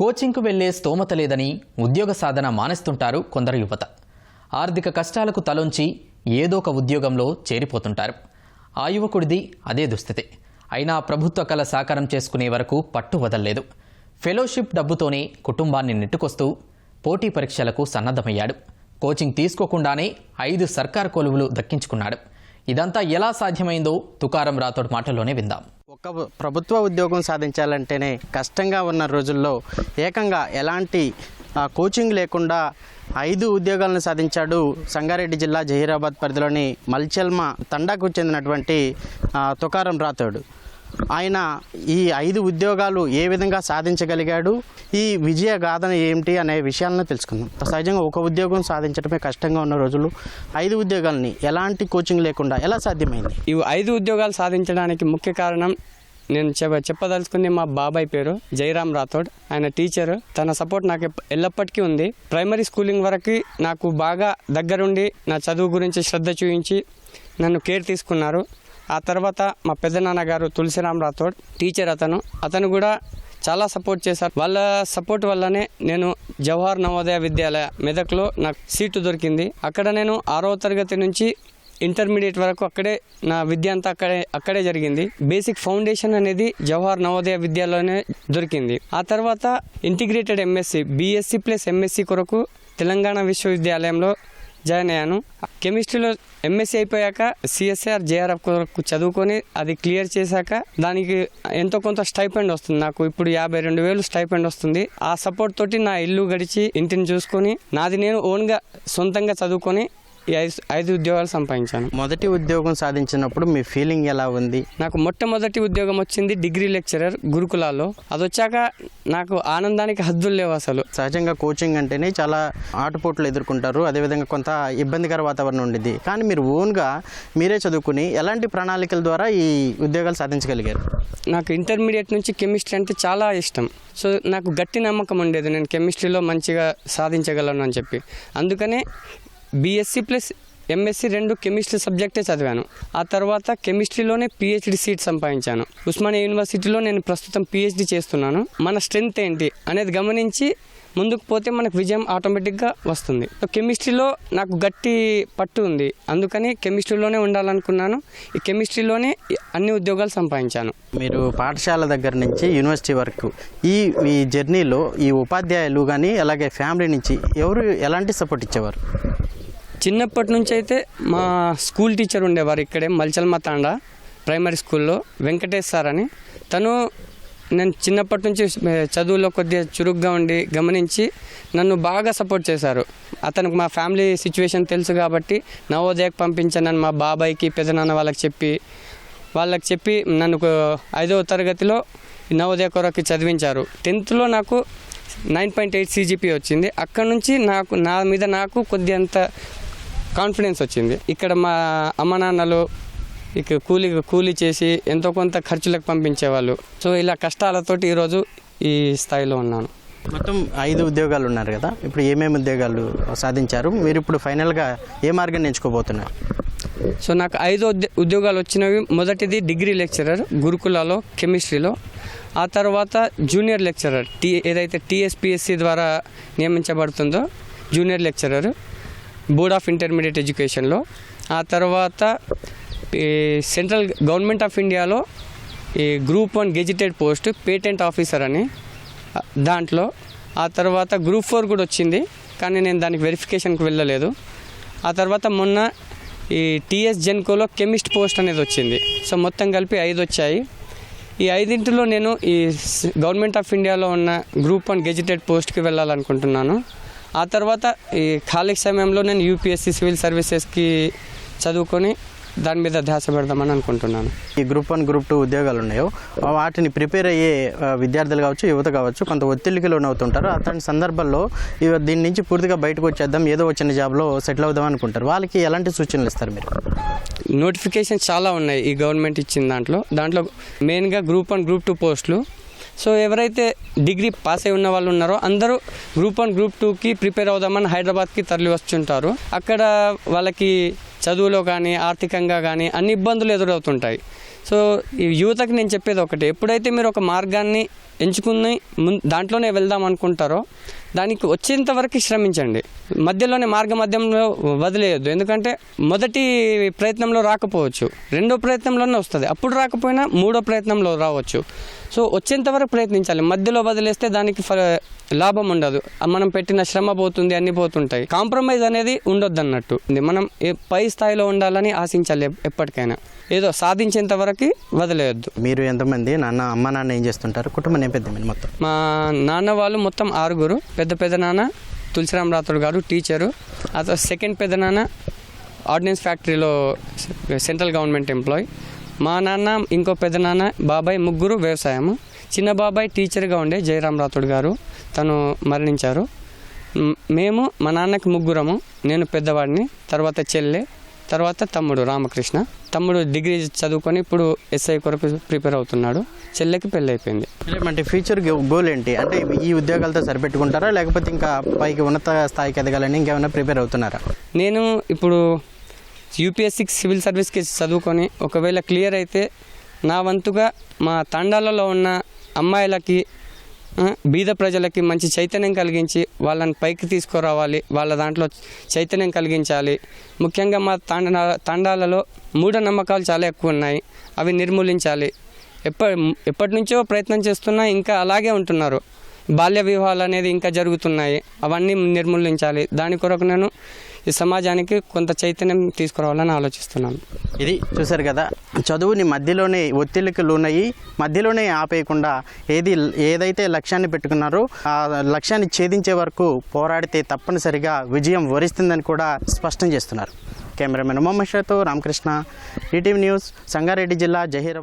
కోచింగ్కు వెళ్ళే స్తోమత లేదని ఉద్యోగ సాధన మానేస్తుంటారు కొందరు యువత. ఆర్థిక కష్టాలకు తలొంచి ఏదో ఒక ఉద్యోగంలో చేరిపోతుంటారు. ఆ యువకుడిది అదే దుస్థితి. అయినా ప్రభుత్వ కళ సాకారం చేసుకునే వరకు పట్టు వదల్లేదు. ఫెలోషిప్ డబ్బుతోనే కుటుంబాన్ని నెట్టుకొస్తూ పోటీ పరీక్షలకు సన్నద్ధమయ్యాడు. కోచింగ్ తీసుకోకుండానే ఐదు సర్కార్ కొలువులు దక్కించుకున్నాడు. ఇదంతా ఎలా సాధ్యమైందో తుకారం రాథోడ్ మాటల్లోనే విందాం. ఒక ప్రభుత్వ ఉద్యోగం సాధించాలంటేనే కష్టంగా ఉన్న రోజుల్లో ఏకంగా ఎలాంటి కోచింగ్ లేకుండా ఐదు ఉద్యోగాలను సాధించాడు సంగారెడ్డి జిల్లా జహీరాబాద్ పరిధిలోని మల్చెల్మ తండాకు చెందినటువంటి తుకారం రాథోడ్. ఆయన ఈ ఐదు ఉద్యోగాలు ఏ విధంగా సాధించగలిగాడు ఈ విజయ గాథన ఏమిటి అనే విషయాలను తెలుసుకుందాం. సహజంగా ఒక ఉద్యోగం సాధించడమే కష్టంగా ఉన్న రోజులు. ఐదు ఉద్యోగాలని ఎలాంటి కోచింగ్ లేకుండా ఎలా సాధ్యమైంది? ఈ ఐదు ఉద్యోగాలు సాధించడానికి ముఖ్య కారణం నేను చెప్ప చెప్పదలుచుకుంది మా బాబాయ్ పేరు జయరామ్ రాథోడ్. ఆయన టీచర్ తన సపోర్ట్ నాకు ఎప్ప- ఎల్లప్పటికీ ఉంది. ప్రైమరీ స్కూలింగ్ వరకు నాకు బాగా దగ్గరుండి నా చదువు గురించి శ్రద్ధ చూపించి నన్ను కేర్ తీసుకున్నారు. ఆ తర్వాత మా పెద్దనాన్న గారు తులసిరామ్ రాథోడ్ టీచర్ అతను. అతను కూడా చాలా సపోర్ట్ చేశారు. వాళ్ళ సపోర్ట్ వల్లనే నేను జవహర్ నవోదయ విద్యాలయ మెదక్లో నాకు సీటు దొరికింది. అక్కడ నేను ఆరో తరగతి నుంచి ఇంటర్మీడియట్ వరకు అక్కడే నా విద్య అంతా అక్కడే అక్కడే జరిగింది. బేసిక్ ఫౌండేషన్ అనేది జవహర్ నవోదయ విద్యాలోనే దొరికింది. ఆ తర్వాత integrated MSc BSc plus MSc కొరకు తెలంగాణ విశ్వవిద్యాలయంలో జాయిన్ అయ్యాను. కెమిస్ట్రీలో ఎంఎస్సీ అయిపోయాక సిఎస్ఆర్ జేఆర్ఎఫ్ కొరకు చదువుకొని అది క్లియర్ చేశాక దానికి ఎంతో కొంత స్టైపెండ్ వస్తుంది. నాకు ఇప్పుడు యాభై రెండు వేలు స్టైపెండ్ వస్తుంది. ఆ సపోర్ట్ తోటి నా ఇల్లు గడిచి ఇంటిని చూసుకొని నాది నేను ఓన్గా సొంతంగా చదువుకొని ఐదు ఐదు ఉద్యోగాలు సంపాదించాను. మొదటి ఉద్యోగం సాధించినప్పుడు మీ ఫీలింగ్ ఎలా ఉంది? నాకు మొట్టమొదటి ఉద్యోగం వచ్చింది డిగ్రీ లెక్చరర్ గురుకులాల్లో. అది వచ్చాక నాకు ఆనందానికి హద్దులు లేవు అసలు. సహజంగా కోచింగ్ అంటేనే చాలా ఆటుపోట్లు ఎదుర్కొంటారు. అదేవిధంగా కొంత ఇబ్బందికర వాతావరణం ఉండిద్ది కానీ మీరు ఓన్గా మీరే చదువుకుని ఎలాంటి ప్రణాళికల ద్వారా ఈ ఉద్యోగాలు సాధించగలిగారు? నాకు ఇంటర్మీడియట్ నుంచి కెమిస్ట్రీ అంటే చాలా ఇష్టం. సో నాకు గట్టి నమ్మకం ఉండేది. నేను కెమిస్ట్రీలో మంచిగా సాధించగలను అని చెప్పి. అందుకనే బీఎస్సీ ప్లస్ ఎంఎస్సీ రెండు కెమిస్ట్రీ సబ్జెక్టే చదివాను. ఆ తర్వాత కెమిస్ట్రీలోనే పిహెచ్డి సీట్ సంపాదించాను. ఉస్మానియా యూనివర్సిటీలో నేను ప్రస్తుతం పిహెచ్డి చేస్తున్నాను. మన స్ట్రెంగ్త్ ఏంటి అనేది గమనించి ముందుకు పోతే మనకు విజయం ఆటోమేటిక్గా వస్తుంది. కెమిస్ట్రీలో నాకు గట్టి పట్టు ఉంది. అందుకని కెమిస్ట్రీలోనే ఉండాలనుకున్నాను. ఈ కెమిస్ట్రీలోనే అన్ని ఉద్యోగాలు సంపాదించాను. మీరు పాఠశాల దగ్గర నుంచి యూనివర్సిటీ వరకు ఈ ఈ జర్నీలో ఈ ఉపాధ్యాయులు కానీ అలాగే ఫ్యామిలీ నుంచి ఎవరు ఎలాంటి సపోర్ట్ ఇచ్చేవారు? చిన్నప్పటి నుంచి అయితే మా స్కూల్ టీచర్ ఉండేవారు ఇక్కడే మల్చల్మ తాండా ప్రైమరీ స్కూల్లో వెంకటేష్ సార్ అని. తను నేను చిన్నప్పటి నుంచి చదువులో కొద్దిగా చురుగ్గా ఉండి గమనించి నన్ను బాగా సపోర్ట్ చేశారు. అతనికి మా ఫ్యామిలీ సిచ్యువేషన్ తెలుసు కాబట్టి నవోదయకు పంపించానని మా బాబాయ్కి పెదనాన్న వాళ్ళకి చెప్పి వాళ్ళకి చెప్పి నన్ను ఐదవ తరగతిలో నవోదయ కొరకు చదివించారు. టెన్త్లో నాకు నైన్ పాయింట్ ఎయిట్ సీజీపీ వచ్చింది. అక్కడ నుంచి నాకు నా మీద నాకు కొద్దిగంత కాన్ఫిడెన్స్ వచ్చింది. ఇక్కడ మా అమ్మ నాన్నలు ఇక కూలి కూలి చేసి ఎంతో కొంత ఖర్చులకు పంపించేవాళ్ళు. సో ఇలా కష్టాలతోటి ఈరోజు ఈ స్థాయిలో ఉన్నాను. మొత్తం ఐదు ఉద్యోగాలు ఉన్నారు కదా? ఇప్పుడు ఏమేమి ఉద్యోగాలు సాధించారు? మీరు ఇప్పుడు ఫైనల్గా ఏ మార్గాన్ని ఎంచుకోబోతున్నారు సో నాకు ఐదు ఉద్య- ఉద్యోగాలు వచ్చినవి. మొదటిది డిగ్రీ లెక్చరర్ గురుకులాలో కెమిస్ట్రీలో. ఆ తర్వాత జూనియర్ లెక్చరర్ టీ ఏదైతే టీఎస్పిఎస్సి ద్వారా నియమించబడుతుందో junior lecturer. Board of intermediate ఎడ్యుకేషన్లో ఆ తర్వాత ఈ సెంట్రల్ గవర్నమెంట్ ఆఫ్ ఇండియాలో ఈ group one gazetted post patent officer అని దాంట్లో. ఆ తర్వాత గ్రూప్ ఫోర్ కూడా వచ్చింది కానీ నేను దానికి వెరిఫికేషన్కి వెళ్ళలేదు. ఆ తర్వాత మొన్న ఈ టీఎస్ జెన్కోలో కెమిస్ట్ పోస్ట్ అనేది వచ్చింది. సో మొత్తం కలిపి ఐదు వచ్చాయి. ఈ ఐదింటిలో నేను ఈ గవర్నమెంట్ ఆఫ్ ఇండియాలో ఉన్న గ్రూప్ వన్ గెజిటెడ్ పోస్ట్కి వెళ్ళాలనుకుంటున్నాను. ఆ తర్వాత ఈ ఖాళీ సమయంలో నేను యూపీఎస్సీ సివిల్ సర్వీసెస్కి చదువుకొని దాని మీద ధ్యాస పెడదామని అనుకుంటున్నాను. ఈ గ్రూప్ వన్ గ్రూప్ టూ ఉద్యోగాలు ఉన్నాయో వాటిని ప్రిపేర్ అయ్యే విద్యార్థులు కావచ్చు యువత కావచ్చు కొంత ఒత్తిడికి లోనవుతుంటారు. అట్లాంటి సందర్భాల్లో ఇవ- దీని నుంచి పూర్తిగా బయటకు వచ్చేద్దాం ఏదో వచ్చిన జాబ్లో సెటిల్ అవుదాం అనుకుంటారు. వాళ్ళకి ఎలాంటి సూచనలు ఇస్తారు మీరు? నోటిఫికేషన్ చాలా ఉన్నాయి ఈ గవర్నమెంట్ ఇచ్చిన దాంట్లో. దాంట్లో మెయిన్గా గ్రూప్ వన్ గ్రూప్ టూ పోస్టులు సో ఎవరైతే డిగ్రీ పాస్ అయి ఉన్న వాళ్ళు ఉన్నారో అందరూ గ్రూప్ వన్ గ్రూప్ టూకి ప్రిపేర్ అవుదామని హైదరాబాద్కి తరలి వస్తుంటారు. అక్కడ వాళ్ళకి చదువులో కానీ ఆర్థికంగా కానీ అన్ని ఇబ్బందులు ఎదురవుతుంటాయి. సో ఈ యువతకి నేను చెప్పేది ఒకటి ఎప్పుడైతే మీరు ఒక మార్గాన్ని ఎంచుకుని ముందు దాంట్లోనే వెళ్దాం అనుకుంటారో దానికి వచ్చేంత వరకు శ్రమించండి. మధ్యలోనే మార్గ మధ్యంలో వదిలేయద్దు. ఎందుకంటే మొదటి ప్రయత్నంలో రాకపోవచ్చు రెండో ప్రయత్నంలోనే వస్తుంది. అప్పుడు రాకపోయినా మూడో ప్రయత్నంలో రావచ్చు. సో వచ్చేంత వరకు ప్రయత్నించాలి. మధ్యలో వదిలేస్తే దానికి లాభం ఉండదు. మనం పెట్టిన శ్రమ పోతుంది అన్ని పోతుంటాయి. కాంప్రమైజ్ అనేది ఉండొద్దు అన్నట్టు మనం ఏ- పై స్థాయిలో ఉండాలని ఆశించాలి ఎప్- ఎప్పటికైనా. ఏదో సాధించేంత వరకు వదిలేయొద్దు. మీరు ఎంతమంది నాన్న అమ్మ నాన్న ఏం చేస్తుంటారు? కుటుంబం నేపథ్యం ఏంటి మొత్తం? మా నాన్న వాళ్ళు మొత్తం ఆరుగురు. పెద్ద పెద్ద నాన్న తులసిరామ్ రాథోడ్ గారు టీచరు. అతను సెకండ్ పెద్ద నాన్న ఆర్డినెన్స్ ఫ్యాక్టరీలో సెంట్రల్ గవర్నమెంట్ ఎంప్లాయ్. మా నాన్న ఇంకో పెద్ద నాన్న బాబాయ్ ముగ్గురు వ్యవసాయము. చిన్న బాబాయ్ టీచర్గా ఉండే జయరామ్ రాథోడ్ గారు. తను మరణించారు. మేము మా నాన్నకి ముగ్గురము. నేను పెద్దవాడిని తర్వాత చెల్లె తర్వాత తమ్ముడు రామకృష్ణ. తమ్ముడు డిగ్రీ చదువుకొని ఇప్పుడు ఎస్ఐ కొరకు ప్రిపేర్ అవుతున్నాడు. చెల్లెకి పెళ్ళి అయిపోయింది అంటే ఫ్యూచర్ గోల్ ఏంటి? అంటే ఈ ఉద్యోగాలతో సరిపెట్టుకుంటారా? లేకపోతే ఇంకా పైకి ఉన్నత స్థాయికి ఎదగాలని ఇంకేమైనా ప్రిపేర్ అవుతున్నారా? నేను ఇప్పుడు యూపీఎస్సీ సివిల్ సర్వీస్కి చదువుకొని ఒకవేళ క్లియర్ అయితే నా వంతుగా మా తండాలలో ఉన్న అమ్మాయిలకి బీద ప్రజలకి మంచి చైతన్యం కలిగించి వాళ్ళని పైకి తీసుకురావాలి వాళ్ళ దాంట్లో చైతన్యం కలిగించాలి. ముఖ్యంగా మా తాండ తండాలలో మూఢనమ్మకాలు చాలా ఎక్కువ ఉన్నాయి. అవి నిర్మూలించాలి. ఎప్ప ఎప్పటి నుంచో ప్రయత్నం చేస్తున్నా ఇంకా అలాగే ఉంటున్నారు. బాల్య వివాహాలు అనేది ఇంకా జరుగుతున్నాయి. అవన్నీ నిర్మూలించాలి. దాని కొరకు నేను ఈ సమాజానికి కొంత చైతన్యం తీసుకురావాలని ఆలోచిస్తున్నాను. ఇది చూసారు కదా చదువుని మధ్యలోనే ఒత్తిళ్ళకి లోనయ్యి మధ్యలోనే ఆపేయకుండా ఏది ఏదైతే లక్ష్యాన్ని పెట్టుకున్నారో ఆ లక్ష్యాన్ని ఛేదించే వరకు పోరాడితే తప్పనిసరిగా విజయం వరిస్తుందని కూడా స్పష్టం చేస్తున్నారు. కెమెరామెన్ ఉమామేశ్వర్తో రామకృష్ణ ఈటీవీ న్యూస్ సంగారెడ్డి జిల్లా జహీరాబాద్